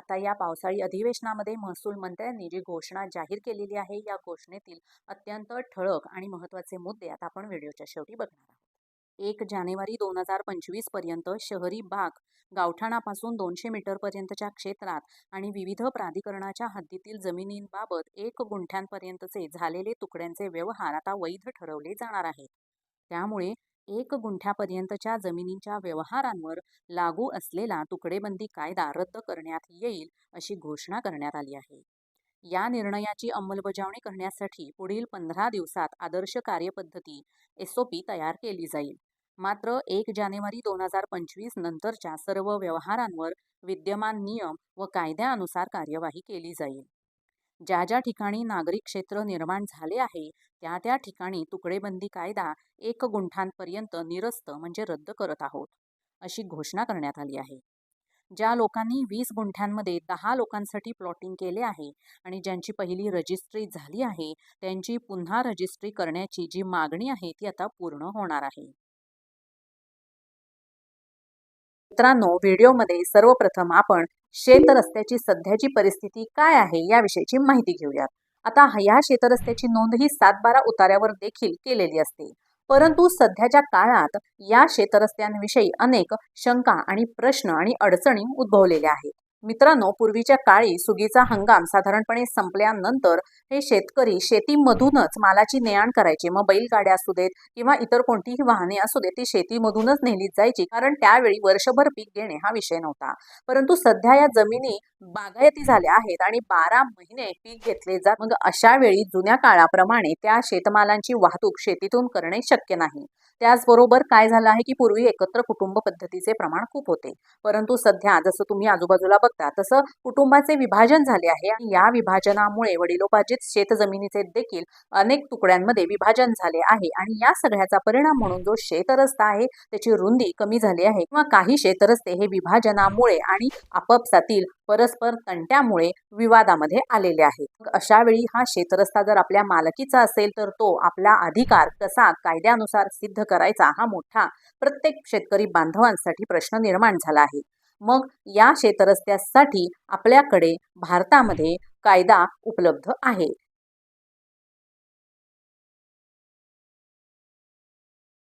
आता या पावसाळी अधिवेशनामध्ये महसूल मंत्र्यांनी जी घोषणा जाहीर केलेली आहे या घोषणेतील अत्यंत ठळक आणि महत्त्वाचे मुद्दे आता आपण व्हिडिओच्या शेवटी बघणार आहोत. एक जानेवारी दोन हजार पंचवीसपर्यंत शहरी बाग गावठाणापासून दोनशे मीटरपर्यंतच्या क्षेत्रात आणि विविध प्राधिकरणाच्या हद्दीतील जमिनींबाबत एक गुंठ्यांपर्यंतचे झालेले तुकड्यांचे व्यवहार आता वैध ठरवले जाणार आहेत. त्यामुळे एक गुंठ्यापर्यंतच्या जमिनींच्या व्यवहारांवर लागू असलेला तुकडेबंदी कायदा रद्द करण्यात येईल अशी घोषणा करण्यात आली आहे. या निर्णयाची अंमलबजावणी करण्यासाठी पुढील पंधरा दिवसात आदर्श कार्यपद्धती एसओपी तयार केली जाईल. मात्र एक जानेवारी दोन हजार पंचवीस नंतरच्या सर्व व्यवहारांवर विद्यमान नियम व कायद्यानुसार कार्यवाही केली जाईल. ज्या ज्या ठिकाणी नागरी क्षेत्र निर्माण झाले आहे त्या त्या ठिकाणी तुकडेबंदी कायदा एक गुंठांपर्यंत निरस्त म्हणजे रद्द करत आहोत अशी घोषणा करण्यात आली आहे. ज्या लोकांनी वीस गुंठ्यांमध्ये दहा लोकांसाठी प्लॉटिंग केले आहे आणि ज्यांची पहिली रजिस्ट्री झाली आहे त्यांची पुन्हा रजिस्ट्री करण्याची जी मागणी आहे ती आता पूर्ण होणार आहे. मित्रांनो व्हिडिओमध्ये सर्वप्रथम आपण शेत रस्त्याची सध्याची परिस्थिती काय आहे याविषयीची माहिती घेऊयात. आता या शेतरस्त्याची नोंद ही सात बारा उतार्यावर देखील केलेली असते. परंतु सध्याच्या काळात या शेतरस्त्यांविषयी अनेक शंका आणि प्रश्न आणि अडचणी उद्भवलेल्या आहेत. मित्रांनो पूर्वीच्या काळी सुगीचा हंगाम साधारणपणे संपल्यानंतर हे शेतकरी शेतीमधूनच मालाची ने आण करायचे. मग बैलगाड्या असू देत किंवा इतर कोणतीही वाहने असू देत ती शेतीमधूनच नेली जायची. कारण त्यावेळी वर्षभर पीक घेणे हा विषय नव्हता. परंतु सध्या या जमिनी बागायती झाल्या आहेत आणि बारा महिने पीक घेतले जात. मग अशा वेळी जुन्या काळाप्रमाणे त्या शेतमालांची वाहतूक शेतीतून करणे शक्य नाही. त्याचबरोबर काय झालं आहे की पूर्वी एकत्र कुटुंब पद्धतीचे प्रमाण खूप होते. परंतु सध्या जसं तुम्ही आजूबाजूला बघता तसं कुटुंबाचे विभाजन झाले आहे आणि या विभाजनामुळे वडिलोपार्जित शेतजमिनीचे देखील अनेक तुकड्यांमध्ये विभाजन झाले आहे आणि या सगळ्याचा परिणाम म्हणून जो शेतरस्ता आहे त्याची रुंदी कमी झाली आहे. किंवा काही शेतरस्ते हे विभाजनामुळे आणि आपापसातील परस्पर तंट्यामुळे विवादामध्ये आलेले आहेत. अशा वेळी हा शेतरस्ता जर आपल्या मालकीचा असेल तर तो आपला अधिकार कसा कायद्यानुसार सिद्ध करायचा हा मोठा प्रत्येक शेतकरी बांधवांसाठी प्रश्न निर्माण झाला आहे. मग या शेतरस्त्यासाठी आपल्याकडे भारतामध्ये कायदा उपलब्ध आहे.